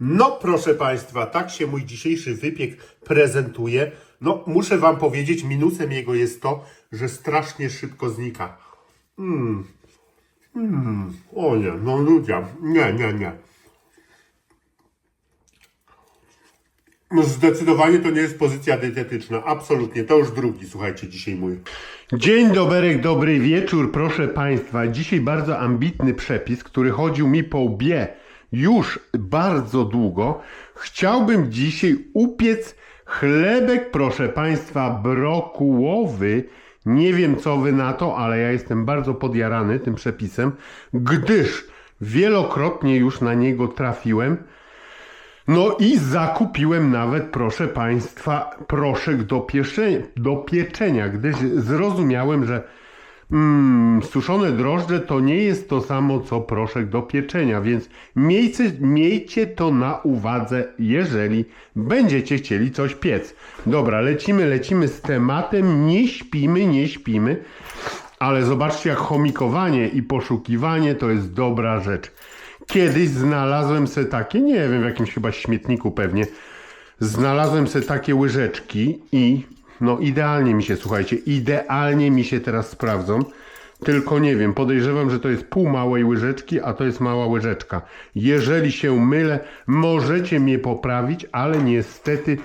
No, proszę Państwa, tak się mój dzisiejszy wypiek prezentuje. No, muszę Wam powiedzieć, minusem jego jest to, że strasznie szybko znika. Mmm. Mmm. O nie, no ludzie. Nie, nie, nie. No, Zdecydowanie to nie jest pozycja dietetyczna. Absolutnie. To już drugi, słuchajcie, dzisiaj mój. Dzień dobry, dobry wieczór, proszę Państwa. Dzisiaj bardzo ambitny przepis, który chodził mi po łbie już bardzo długo. Chciałbym dzisiaj upiec chlebek, proszę Państwa, brokułowy. Nie wiem, co Wy na to, ale ja jestem bardzo podjarany tym przepisem, gdyż wielokrotnie już na niego trafiłem. No i zakupiłem nawet, proszę Państwa, proszek do, piesze, do pieczenia, gdyż zrozumiałem, że mm, suszone drożdże to nie jest to samo co proszek do pieczenia, więc miejcie, miejcie to na uwadze, jeżeli będziecie chcieli coś piec. Dobra, lecimy, lecimy z tematem, nie śpimy, nie śpimy, ale zobaczcie jak chomikowanie i poszukiwanie to jest dobra rzecz. Kiedyś znalazłem se takie, nie wiem, w jakimś chyba śmietniku pewnie, znalazłem se takie łyżeczki i no idealnie mi się, słuchajcie, idealnie mi się teraz sprawdzą. Tylko nie wiem, podejrzewam, że to jest pół małej łyżeczki, a to jest mała łyżeczka. Jeżeli się mylę, możecie mnie poprawić, ale niestety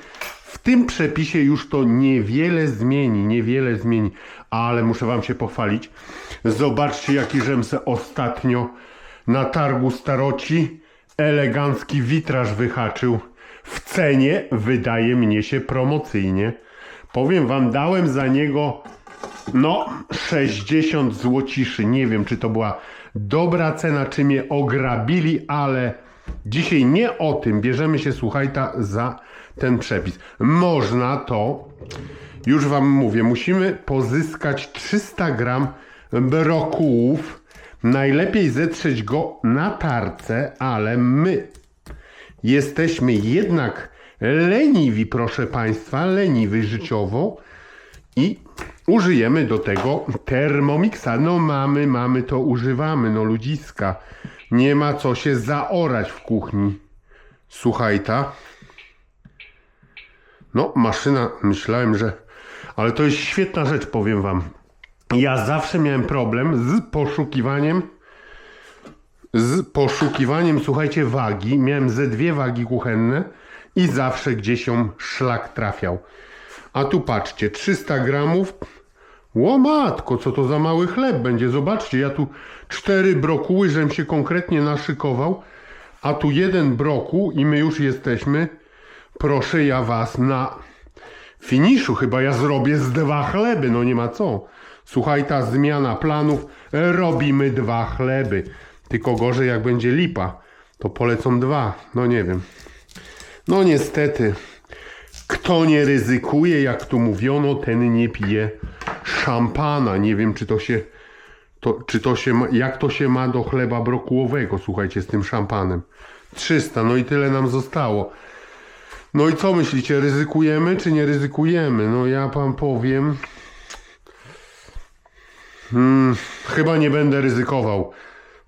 w tym przepisie już to niewiele zmieni, niewiele zmieni. Ale muszę wam się pochwalić. Zobaczcie, jaki żem se ostatnio na targu staroci elegancki witraż wyhaczył. W cenie wydaje mnie się promocyjnie. Powiem wam, dałem za niego no 60 złociszy. Nie wiem, czy to była dobra cena, czy mnie ograbili, ale dzisiaj nie o tym. Bierzemy się, słuchajta, za ten przepis. Można to, już wam mówię, musimy pozyskać 300 gram brokułów. Najlepiej zetrzeć go na tarce, ale my jesteśmy jednak leniwi, proszę Państwa, leniwi życiowo i użyjemy do tego Thermomixa. No mamy, mamy, to używamy, no ludziska. Nie ma co się zaorać w kuchni. Słuchaj ta. No, maszyna, myślałem, że... Ale to jest świetna rzecz, powiem Wam. Ja zawsze miałem problem z poszukiwaniem z poszukiwaniem, słuchajcie, wagi. Miałem ze dwie wagi kuchenne i zawsze gdzieś ją szlak trafiał. A tu patrzcie, 300 gramów. Łomatko, co to za mały chleb będzie. Zobaczcie, ja tu cztery brokuły, żem się konkretnie naszykował, a tu jeden brokuł i my już jesteśmy. Proszę ja was na finiszu. Chyba ja zrobię z dwa chleby, no nie ma co. Słuchaj, ta zmiana planów, robimy dwa chleby. Tylko gorzej jak będzie lipa, to polecą dwa. No nie wiem. No niestety, kto nie ryzykuje, jak tu mówiono, ten nie pije szampana. Nie wiem, czy to się, to, czy to się jak to się ma do chleba brokułowego, słuchajcie, z tym szampanem. 300, no i tyle nam zostało. No i co myślicie, ryzykujemy czy nie ryzykujemy? No ja wam powiem, Hmm, chyba nie będę ryzykował.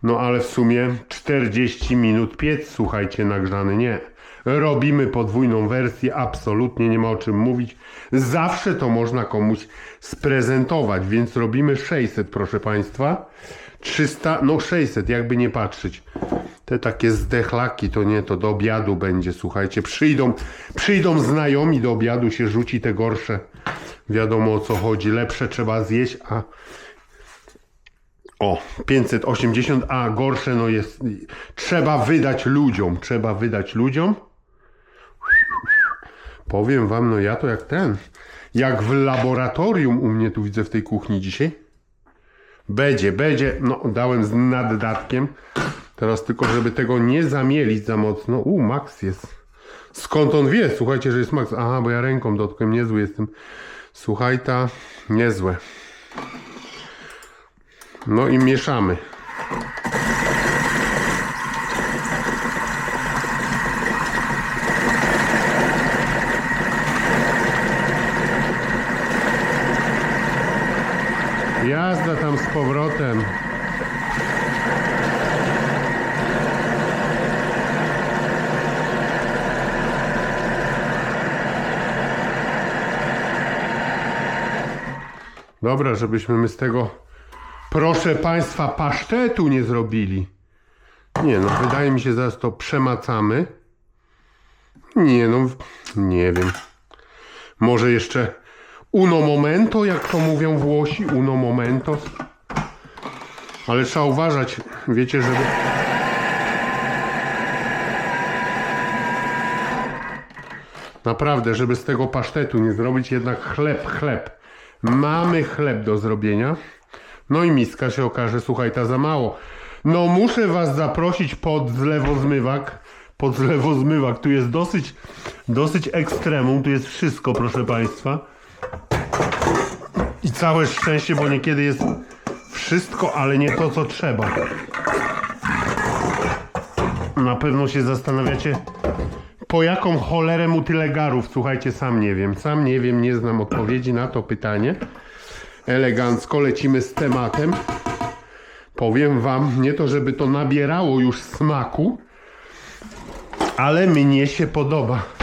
No ale w sumie 40 minut piec, słuchajcie, nagrzany nie. Robimy podwójną wersję, absolutnie nie ma o czym mówić. Zawsze to można komuś sprezentować, więc robimy 600, proszę Państwa. 300, no 600, jakby nie patrzeć. Te takie zdechlaki to nie, to do obiadu będzie, słuchajcie. Przyjdą, przyjdą znajomi do obiadu, się rzuci te gorsze. Wiadomo o co chodzi, lepsze trzeba zjeść, a o, 580, a gorsze no jest. Trzeba wydać ludziom. Trzeba wydać ludziom. Powiem wam, no ja to jak ten. Jak w laboratorium u mnie tu widzę w tej kuchni dzisiaj. Będzie, będzie. No, dałem z naddatkiem. Teraz tylko, żeby tego nie zamielić za mocno. U, Max jest. Skąd on wie? Słuchajcie, że jest Max. Aha, bo ja ręką dotknąłem. Niezły jestem. Słuchaj ta. Niezłe. No i mieszamy. Jazda tam z powrotem. Dobra, żebyśmy my z tego, proszę Państwa, pasztetu nie zrobili. Nie no, wydaje mi się, zaraz to przemacamy. Nie no, nie wiem. Może jeszcze uno momento, jak to mówią Włosi, uno momento. Ale trzeba uważać, wiecie, żeby... Naprawdę, żeby z tego pasztetu nie zrobić jednak chleb, chleb. Mamy chleb do zrobienia. No i miska się okaże, słuchaj, ta za mało. No muszę was zaprosić pod zlewozmywak. Pod zlewozmywak. Tu jest dosyć, dosyć ekstremum. Tu jest wszystko, proszę państwa. I całe szczęście, bo niekiedy jest wszystko, ale nie to, co trzeba. Na pewno się zastanawiacie, po jaką cholerę mu tyle garów? Słuchajcie, sam nie wiem. Sam nie wiem, nie znam odpowiedzi na to pytanie. Elegancko lecimy z tematem. Powiem wam, nie to żeby to nabierało już smaku, ale mnie się podoba.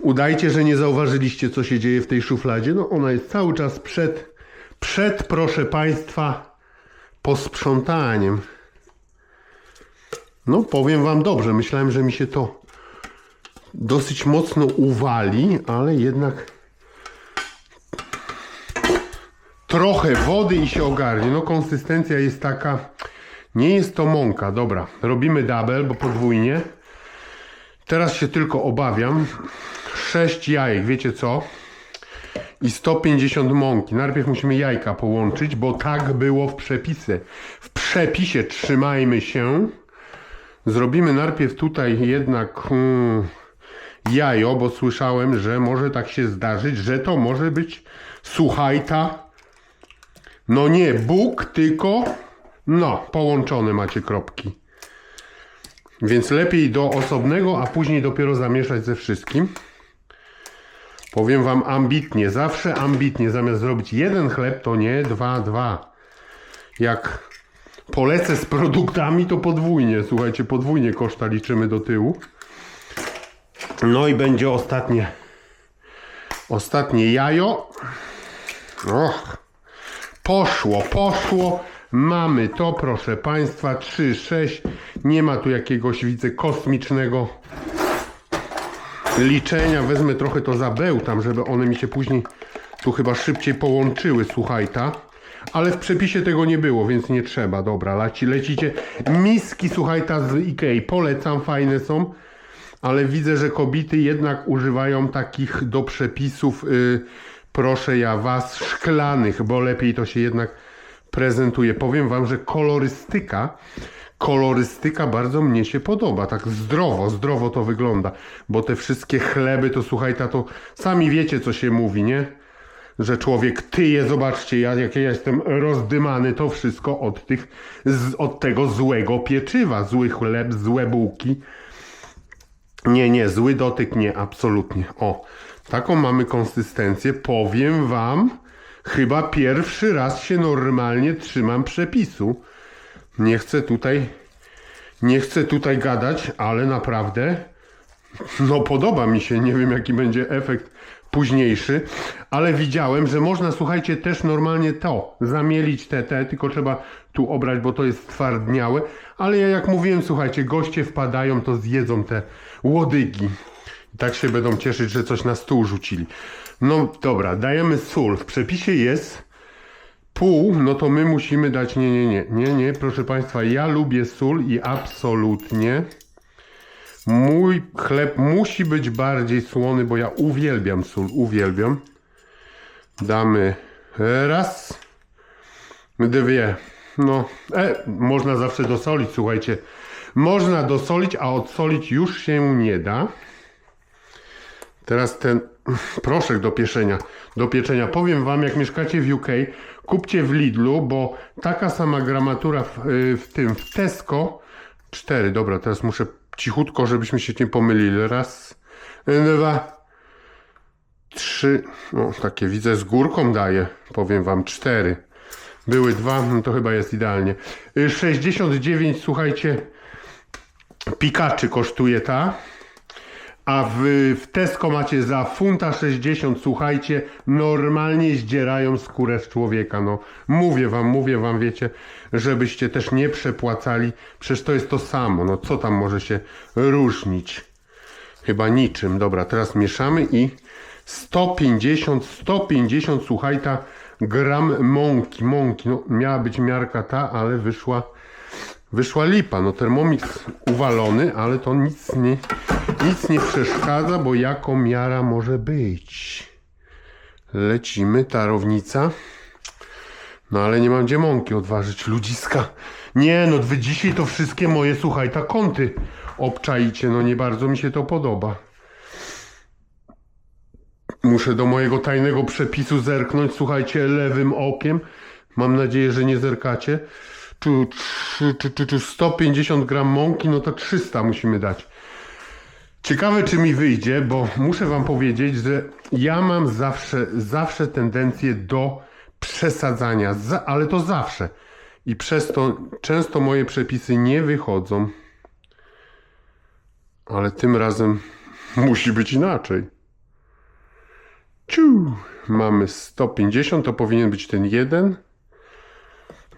Udajcie, że nie zauważyliście, co się dzieje w tej szufladzie. No ona jest cały czas przed, przed proszę państwa, posprzątaniem. No powiem wam dobrze, myślałem, że mi się to dosyć mocno uwali, ale jednak trochę wody i się ogarnie. No konsystencja jest taka, nie jest to mąka. Dobra, robimy double, bo podwójnie. Teraz się tylko obawiam. 6 jajek, wiecie co? I 150 mąki. Najpierw musimy jajka połączyć, bo tak było w przepisie. W przepisie trzymajmy się. Zrobimy najpierw tutaj jednak hmm, jajo, bo słyszałem, że może tak się zdarzyć, że to może być słuchajta. No nie Bóg, tylko no, połączone macie kropki. Więc lepiej do osobnego, a później dopiero zamieszać ze wszystkim. Powiem wam ambitnie, zawsze ambitnie. Zamiast zrobić jeden chleb, to nie dwa, dwa. Jak polecę z produktami, to podwójnie. Słuchajcie, podwójnie koszta liczymy do tyłu. No i będzie ostatnie. Ostatnie jajo. Och. Poszło, poszło. Mamy to, proszę Państwa. 3, 6. Nie ma tu jakiegoś, widzę, kosmicznego liczenia. Wezmę trochę to zabełtam, żeby one mi się później tu chyba szybciej połączyły, słuchajta. Ale w przepisie tego nie było, więc nie trzeba. Dobra, leci, lecicie. Miski, słuchajta, z Ikei. Polecam, fajne są. Ale widzę, że kobiety jednak używają takich do przepisów, y, proszę ja was, szklanych, bo lepiej to się jednak prezentuje. Powiem wam, że kolorystyka, kolorystyka bardzo mnie się podoba. Tak zdrowo, zdrowo to wygląda. Bo te wszystkie chleby, to słuchajta, to sami wiecie, co się mówi, nie? że człowiek tyje, zobaczcie, ja, jak ja jestem rozdymany, to wszystko od tych, z, od tego złego pieczywa, zły chleb, złe bułki. Nie, nie, zły dotyk nie, absolutnie. O, taką mamy konsystencję. Powiem wam, chyba pierwszy raz się normalnie trzymam przepisu. Nie chcę tutaj, nie chcę tutaj gadać, ale naprawdę, no podoba mi się. Nie wiem, jaki będzie efekt późniejszy, ale widziałem, że można, słuchajcie, też normalnie to zamielić te, te, tylko trzeba tu obrać, bo to jest twardniałe, ale ja jak mówiłem, słuchajcie, goście wpadają, to zjedzą te łodygi. I tak się będą cieszyć, że coś na stół rzucili. No dobra, dajemy sól. W przepisie jest pół, no to my musimy dać, nie, nie, nie, nie, nie, proszę Państwa, ja lubię sól i absolutnie Mój chleb musi być bardziej słony, bo ja uwielbiam sól, uwielbiam. Damy raz, dwie. No, e, można zawsze dosolić, słuchajcie. Można dosolić, a odsolić już się nie da. Teraz ten proszek do pieczenia. Do pieczenia. Powiem wam, jak mieszkacie w UK, kupcie w Lidlu, bo taka sama gramatura w, y, w tym, w Tesco. Cztery, dobra, teraz muszę cichutko, żebyśmy się nie pomylili. Raz, dwa, trzy. No, takie widzę z górką daje. Powiem wam, cztery. Były dwa, no to chyba jest idealnie. Y, 69, słuchajcie, pikaczy kosztuje ta. A w, w Tesco macie za funta 60, słuchajcie, normalnie zdzierają skórę z człowieka, no. Mówię wam, mówię wam, wiecie, żebyście też nie przepłacali, przecież to jest to samo, no co tam może się różnić? Chyba niczym. Dobra, teraz mieszamy i 150, 150, słuchaj, ta gram mąki, mąki, no miała być miarka ta, ale wyszła, wyszła lipa. No Thermomix uwalony, ale to nic nie, nic nie przeszkadza, bo jako miara może być. Lecimy, tarownica. No ale nie mam gdzie mąki odważyć, ludziska. Nie no, wy dzisiaj to wszystkie moje, słuchaj, ta kąty obczaicie, no nie bardzo mi się to podoba. Muszę do mojego tajnego przepisu zerknąć, słuchajcie, lewym okiem. Mam nadzieję, że nie zerkacie. Czy, czy 150 gram mąki, no to 300 musimy dać. Ciekawe, czy mi wyjdzie, bo muszę wam powiedzieć, że ja mam zawsze, zawsze tendencję do przesadzania, za, ale to zawsze. I przez to często moje przepisy nie wychodzą. Ale tym razem musi być inaczej. Ciu! Mamy 150, to powinien być ten jeden.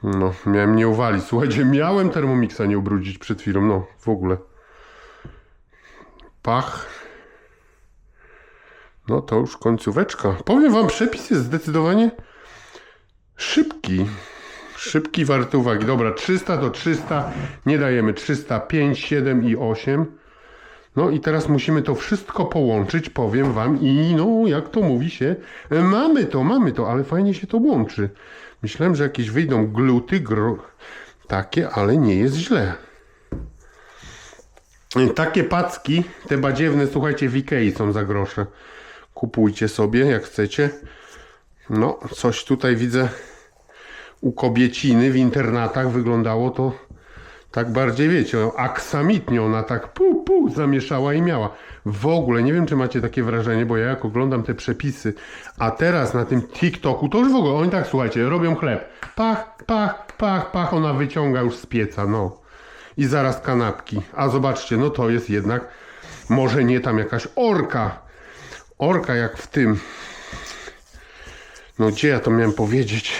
No, miałem nie uwalić. Słuchajcie, miałem Thermomixa nie ubrudzić przed chwilą. No, w ogóle. Pach. No to już końcóweczka. Powiem wam, przepis jest zdecydowanie szybki. Szybki, warty uwagi. Dobra, 300 to 300. Nie dajemy 305, 7 i 8. No i teraz musimy to wszystko połączyć, powiem wam. I no, jak to mówi się, mamy to, mamy to, ale fajnie się to łączy. Myślałem, że jakieś wyjdą gluty, gro... takie, ale nie jest źle. Takie packi, te badziewne, słuchajcie, w Ikei są za grosze. Kupujcie sobie, jak chcecie. No, coś tutaj widzę u kobieciny w internatach wyglądało to tak bardziej, wiecie, aksamitnie ona tak pu, pu zamieszała i miała. W ogóle, nie wiem, czy macie takie wrażenie, bo ja jak oglądam te przepisy, a teraz na tym TikToku, to już w ogóle, oni tak, słuchajcie, robią chleb. Pach, pach, pach, pach, ona wyciąga już z pieca, no. I zaraz kanapki. A zobaczcie, no to jest jednak, może nie tam jakaś orka. Orka jak w tym. No gdzie ja to miałem powiedzieć?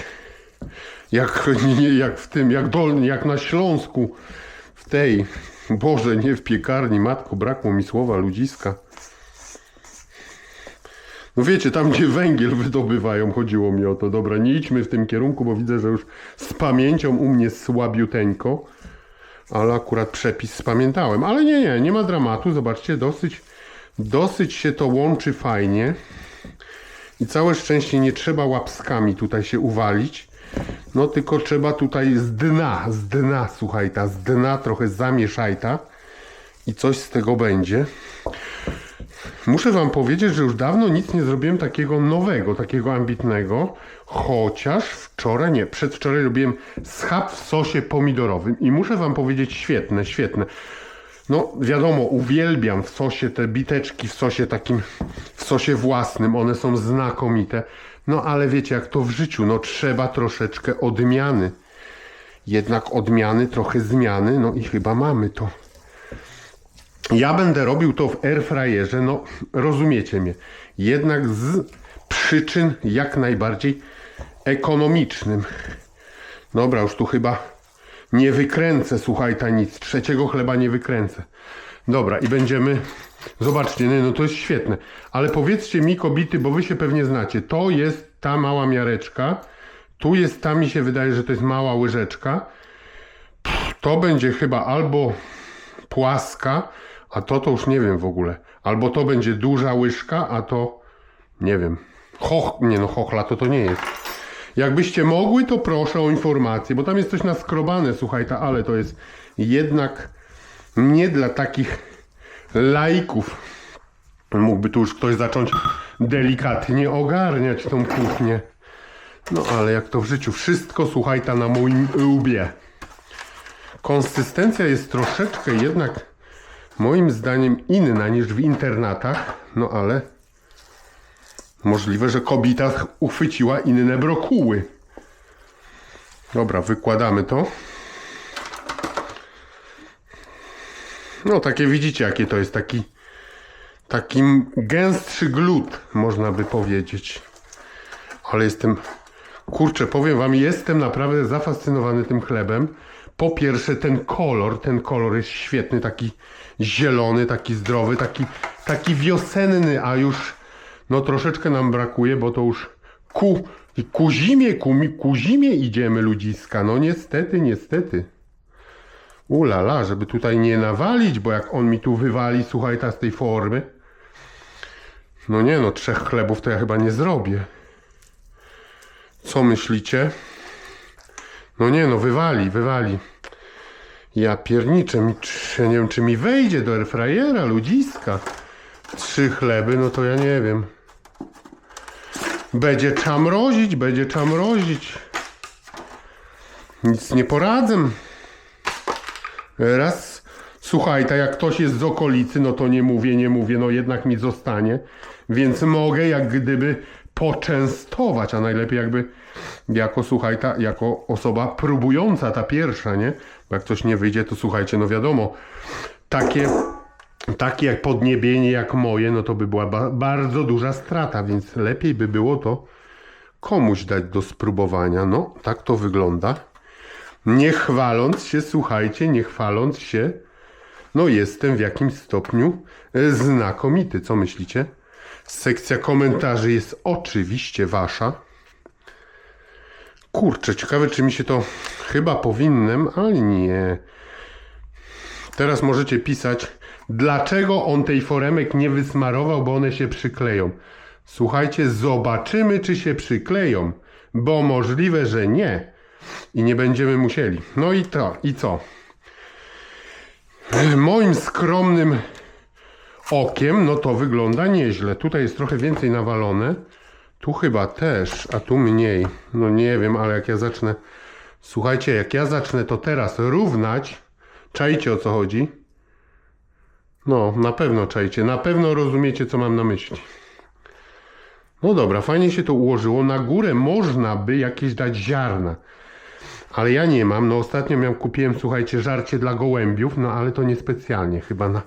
Jak, nie, jak w tym, jak dolny, jak na Śląsku. W tej, Boże, nie w piekarni, matko, brakło mi słowa ludziska. No wiecie, tam gdzie węgiel wydobywają, chodziło mi o to. Dobra, nie idźmy w tym kierunku, bo widzę, że już z pamięcią u mnie słabiuteńko. Ale akurat przepis spamiętałem. Ale nie, nie, nie ma dramatu. Zobaczcie, dosyć, dosyć się to łączy fajnie. I całe szczęście nie trzeba łapskami tutaj się uwalić. No tylko trzeba tutaj z dna, z dna, słuchaj, ta z dna trochę zamieszaj ta i coś z tego będzie. Muszę wam powiedzieć, że już dawno nic nie zrobiłem takiego nowego, takiego ambitnego, chociaż wczoraj, nie, przedwczoraj robiłem schab w sosie pomidorowym i muszę wam powiedzieć, świetne, świetne. No wiadomo, uwielbiam w sosie te biteczki, w sosie takim, w sosie własnym, one są znakomite. No ale wiecie, jak to w życiu, no trzeba troszeczkę odmiany. Jednak odmiany, trochę zmiany, no i chyba mamy to. Ja będę robił to w airfryerze, no rozumiecie mnie. Jednak z przyczyn jak najbardziej ekonomicznym. Dobra, już tu chyba nie wykręcę, słuchaj, ta nic. Trzeciego chleba nie wykręcę. Dobra, i będziemy. Zobaczcie, nie, no to jest świetne. Ale powiedzcie mi, kobity, bo wy się pewnie znacie. To jest ta mała miareczka. Tu jest ta, mi się wydaje, że to jest mała łyżeczka. Pff, To będzie chyba albo płaska, a to to już nie wiem w ogóle. Albo to będzie duża łyżka, a to nie wiem. Choch, nie no, chochla to to nie jest. Jakbyście mogły, to proszę o informację, bo tam jest coś naskrobane, słuchaj, ta, ale to jest jednak nie dla takich laików. Mógłby tu już ktoś zacząć delikatnie ogarniać tą kuchnię. No ale jak to w życiu, wszystko słuchaj ta na moim łbie. Konsystencja jest troszeczkę jednak moim zdaniem inna niż w internatach, no ale możliwe, że kobieta uchwyciła inne brokuły. Dobra, wykładamy to. No takie widzicie, jakie to jest taki Taki gęstszy glut, można by powiedzieć. Ale jestem, kurczę, powiem wam, jestem naprawdę zafascynowany tym chlebem. Po pierwsze, ten kolor, ten kolor jest świetny, taki zielony, taki zdrowy, taki, taki wiosenny, a już no troszeczkę nam brakuje, bo to już ku, ku zimie, ku, ku zimie idziemy ludziska. No niestety, niestety. Ulala, żeby tutaj nie nawalić, bo jak on mi tu wywali, słuchaj, ta z tej formy. No nie no, trzech chlebów to ja chyba nie zrobię. Co myślicie? No nie no, wywali, wywali. Ja pierniczę, mi, ja nie wiem czy mi wejdzie do airfryera, ludziska. Trzy chleby, no to ja nie wiem. Będzie czamrozić, będzie czamrozić. Nic nie poradzę. Raz, słuchaj, tak jak ktoś jest z okolicy, no to nie mówię, nie mówię, no jednak mi zostanie, więc mogę jak gdyby poczęstować, a najlepiej jakby jako, słuchaj, ta, jako osoba próbująca, ta pierwsza, nie? Bo jak coś nie wyjdzie, to słuchajcie, no wiadomo, takie, takie jak podniebienie jak moje, no to by była ba- bardzo duża strata, więc lepiej by było to komuś dać do spróbowania. No, tak to wygląda. Nie chwaląc się, słuchajcie, nie chwaląc się, no jestem w jakimś stopniu e, znakomity. Co myślicie? Sekcja komentarzy jest oczywiście wasza. Kurczę, ciekawe czy mi się to chyba powinienem, ale nie. Teraz możecie pisać, dlaczego on tej foremek nie wysmarował, bo one się przykleją. Słuchajcie, zobaczymy, czy się przykleją, bo możliwe, że nie i nie będziemy musieli. No i to, i co? Moim skromnym okiem, no to wygląda nieźle. Tutaj jest trochę więcej nawalone. Tu chyba też, a tu mniej. No nie wiem, ale jak ja zacznę. Słuchajcie, jak ja zacznę to teraz równać, czajcie o co chodzi? No, na pewno czajcie, na pewno rozumiecie, co mam na myśli. No dobra, fajnie się to ułożyło. Na górę można by jakieś dać ziarna. Ale ja nie mam. No ostatnio miałem, kupiłem, słuchajcie, żarcie dla gołębiów, no ale to niespecjalnie chyba na,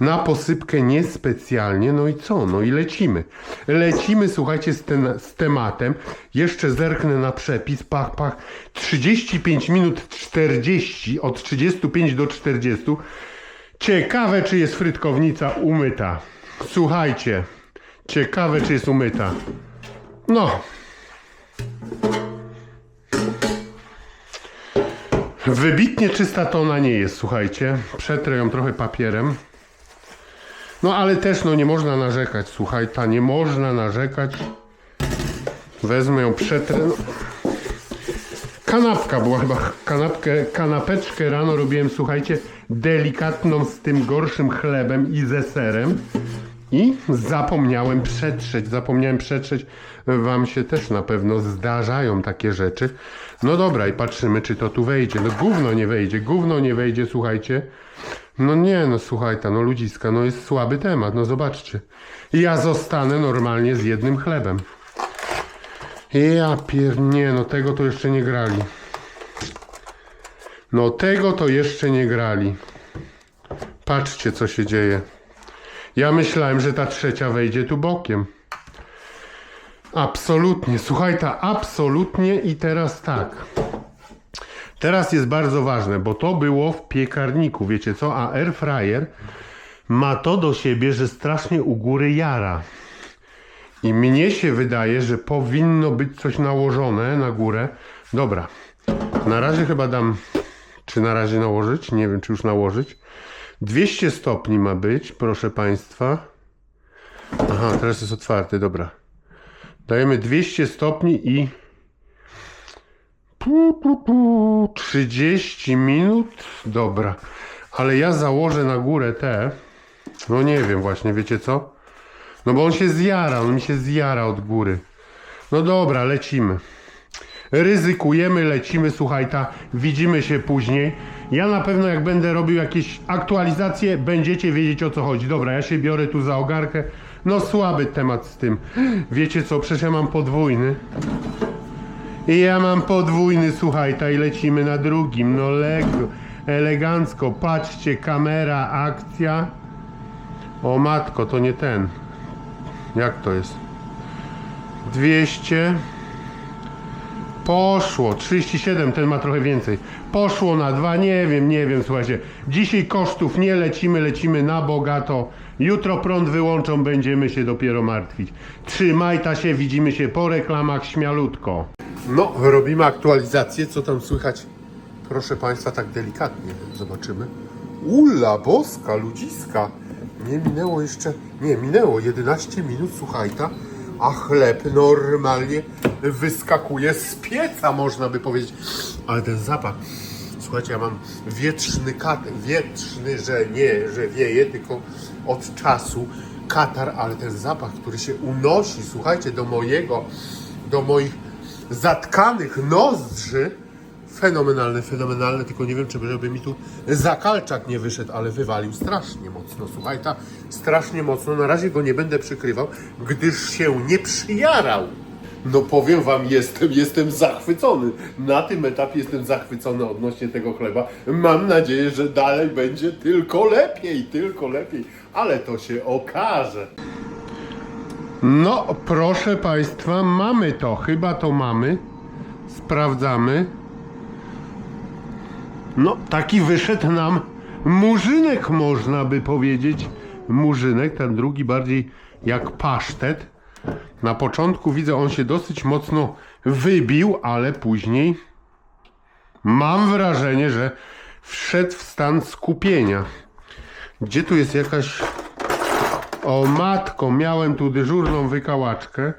na posypkę niespecjalnie. No i co? No i lecimy. Lecimy, słuchajcie, z, ten, z tematem. Jeszcze zerknę na przepis. Pach, pach. 35 minut 40, od 35 do 40. Ciekawe, czy jest frytkownica umyta. Słuchajcie, ciekawe, czy jest umyta. No, Wybitnie czysta to ona nie jest, słuchajcie. Przetrę ją trochę papierem. No ale też no nie można narzekać, słuchaj, ta nie można narzekać. Wezmę ją, przetrę. Kanapka była chyba, kanapkę, kanapeczkę rano robiłem, słuchajcie, delikatną z tym gorszym chlebem i ze serem. I zapomniałem przetrzeć, zapomniałem przetrzeć. Wam się też na pewno zdarzają takie rzeczy. No dobra, i patrzymy, czy to tu wejdzie. No gówno nie wejdzie, gówno nie wejdzie, słuchajcie. No nie, no słuchajcie, no ludziska, no jest słaby temat, no zobaczcie. Ja zostanę normalnie z jednym chlebem. Ja pier... nie, no tego to jeszcze nie grali. No tego to jeszcze nie grali. Patrzcie, co się dzieje. Ja myślałem, że ta trzecia wejdzie tu bokiem. Absolutnie, słuchaj, ta absolutnie i teraz tak. Teraz jest bardzo ważne, bo to było w piekarniku, wiecie co? A air fryer ma to do siebie, że strasznie u góry jara. I mnie się wydaje, że powinno być coś nałożone na górę. Dobra, na razie chyba dam, czy na razie nałożyć? Nie wiem, czy już nałożyć. 200 stopni ma być, proszę Państwa. Aha, teraz jest otwarty, dobra. Dajemy 200 stopni i pu, pu, pu, 30 minut. Dobra, ale ja założę na górę te. No nie wiem właśnie, wiecie co? No bo on się zjara, on mi się zjara od góry. No dobra, lecimy. Ryzykujemy, lecimy, słuchaj, ta, widzimy się później. Ja na pewno jak będę robił jakieś aktualizacje, będziecie wiedzieć o co chodzi. Dobra, ja się biorę tu za ogarkę. No słaby temat z tym. Wiecie co, przecież ja mam podwójny. I ja mam podwójny, słuchaj, i lecimy na drugim. No lego, elegancko, patrzcie, kamera, akcja. O matko, to nie ten. Jak to jest? 200. Poszło. 37, ten ma trochę więcej. Poszło na dwa, nie wiem, nie wiem, słuchajcie. Dzisiaj kosztów nie lecimy, lecimy na bogato. Jutro prąd wyłączą, będziemy się dopiero martwić. Trzymaj ta się, widzimy się po reklamach śmialutko. No, robimy aktualizację, co tam słychać? Proszę Państwa, tak delikatnie zobaczymy. Ula boska, ludziska. Nie minęło jeszcze, nie, minęło 11 minut, słuchajta, a chleb normalnie wyskakuje z pieca, można by powiedzieć. Ale ten zapach, słuchajcie, ja mam wietrzny katar, wietrzny, że nie, że wieje, tylko od czasu katar, ale ten zapach, który się unosi, słuchajcie, do mojego, do moich zatkanych nozdrzy, Fenomenalne, fenomenalne, tylko nie wiem, czy żeby mi tu zakalczak nie wyszedł, ale wywalił strasznie mocno. Słuchaj, ta strasznie mocno. Na razie go nie będę przykrywał, gdyż się nie przyjarał. No powiem wam, jestem, jestem zachwycony. Na tym etapie jestem zachwycony odnośnie tego chleba. Mam nadzieję, że dalej będzie tylko lepiej, tylko lepiej. Ale to się okaże. No, proszę Państwa, mamy to. Chyba to mamy. Sprawdzamy. No, taki wyszedł nam murzynek, można by powiedzieć. Murzynek, ten drugi bardziej jak pasztet. Na początku widzę, on się dosyć mocno wybił, ale później mam wrażenie, że wszedł w stan skupienia. Gdzie tu jest jakaś... O matko, miałem tu dyżurną wykałaczkę.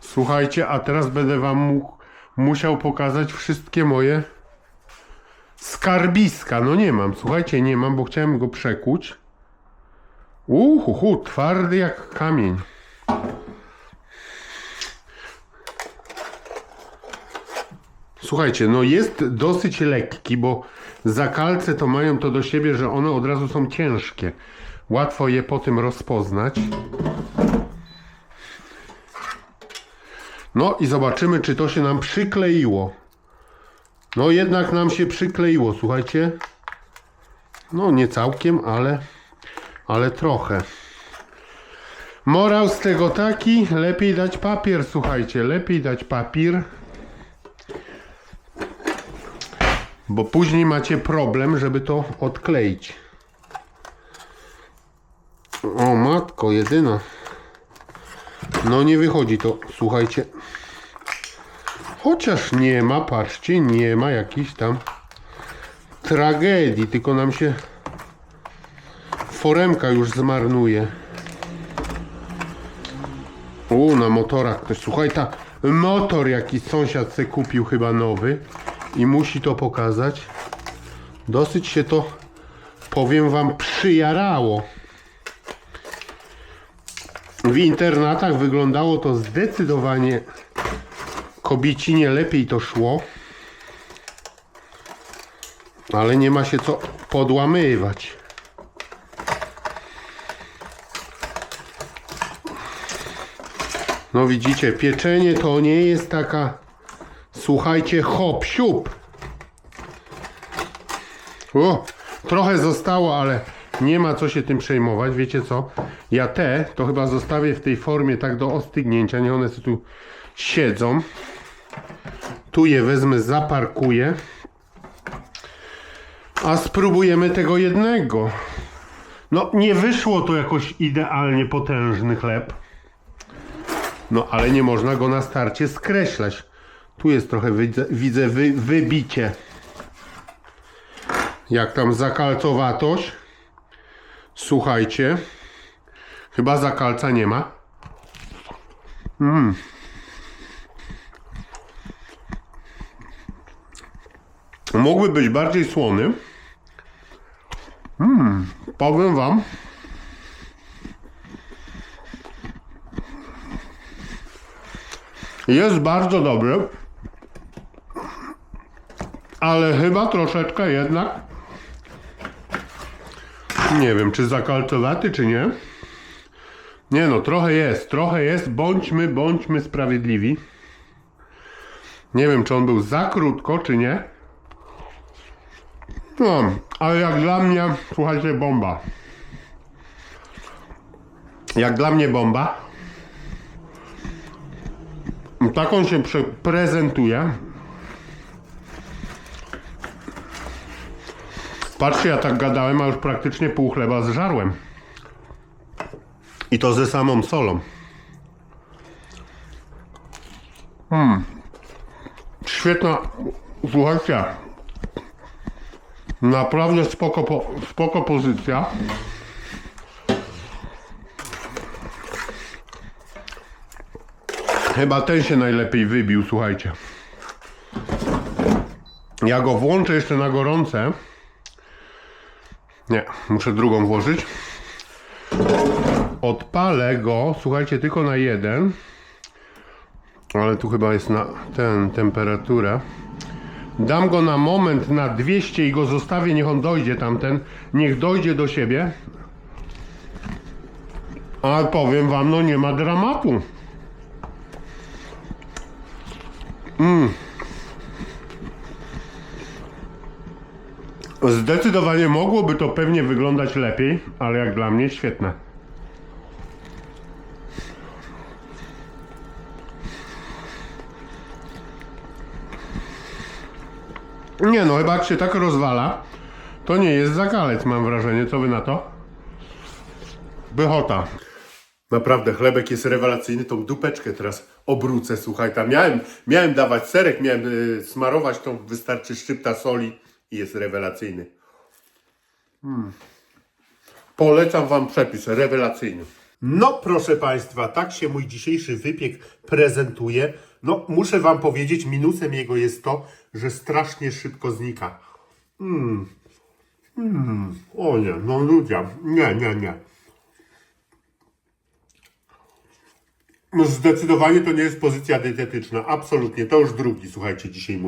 Słuchajcie, a teraz będę wam mógł, musiał pokazać wszystkie moje skarbiska. No nie mam, słuchajcie, nie mam, bo chciałem go przekuć. Uhuhu, twardy jak kamień. Słuchajcie, no jest dosyć lekki, bo zakalce to mają to do siebie, że one od razu są ciężkie. Łatwo je po tym rozpoznać. No i zobaczymy, czy to się nam przykleiło. No jednak nam się przykleiło, słuchajcie. No nie całkiem, ale, ale trochę. Morał z tego taki, lepiej dać papier, słuchajcie, lepiej dać papier. Bo później macie problem, żeby to odkleić. O matko, jedyna. No nie wychodzi to, słuchajcie. Chociaż nie ma, patrzcie, nie ma jakiejś tam tragedii, tylko nam się foremka już zmarnuje. U, na motorach ktoś, słuchaj, ta motor jaki sąsiad se kupił chyba nowy i musi to pokazać. Dosyć się to, powiem wam, przyjarało. W internatach wyglądało to zdecydowanie Kobicinie lepiej to szło. Ale nie ma się co podłamywać. No widzicie, pieczenie to nie jest taka, słuchajcie, hop, siup. O, trochę zostało, ale nie ma co się tym przejmować. Wiecie co? Ja te to chyba zostawię w tej formie tak do ostygnięcia. Nie one tu siedzą. Tu je wezmę, zaparkuję. A spróbujemy tego jednego. No, nie wyszło to jakoś idealnie potężny chleb. No, ale nie można go na starcie skreślać. Tu jest trochę, widzę, widzę wy, wybicie. Jak tam zakalcowatość. Słuchajcie. Chyba zakalca nie ma. Mógłby być bardziej słony. Mm, powiem wam. Jest bardzo dobry. Ale chyba troszeczkę jednak. Nie wiem, czy zakalcowaty, czy nie. Nie no, trochę jest, trochę jest. Bądźmy, bądźmy sprawiedliwi. Nie wiem, czy on był za krótko, czy nie. No, ale jak dla mnie, słuchajcie, bomba. Jak dla mnie bomba. Tak on się prezentuje. Patrzcie, ja tak gadałem, a już praktycznie pół chleba zżarłem. I to ze samą solą. Hmm. Świetna, słuchajcie, naprawdę spoko, po, spoko pozycja. Chyba ten się najlepiej wybił, słuchajcie. Ja go włączę jeszcze na gorące. Nie, muszę drugą włożyć. Odpalę go, słuchajcie, tylko na jeden. Ale tu chyba jest na tę temperaturę. Dam go na moment na 200 i go zostawię, niech on dojdzie tamten. Niech dojdzie do siebie. Ale powiem wam, no nie ma dramatu. Zdecydowanie mogłoby to pewnie wyglądać lepiej, ale jak dla mnie świetne. Nie no, chyba jak się tak rozwala, to nie jest zakalec, mam wrażenie. Co wy na to? Bychota. Naprawdę, chlebek jest rewelacyjny. Tą dupeczkę teraz obrócę, słuchaj. Tam miałem, miałem dawać serek, miałem y, smarować tą, wystarczy szczypta soli jest rewelacyjny. Mm. Polecam Wam przepis, rewelacyjny. No, proszę Państwa, tak się mój dzisiejszy wypiek prezentuje. No, muszę Wam powiedzieć, minusem jego jest to, że strasznie szybko znika. Mm. Mm. O nie, no ludzie, nie, nie, nie. No zdecydowanie to nie jest pozycja dietetyczna, absolutnie. To już drugi, słuchajcie, dzisiaj mój.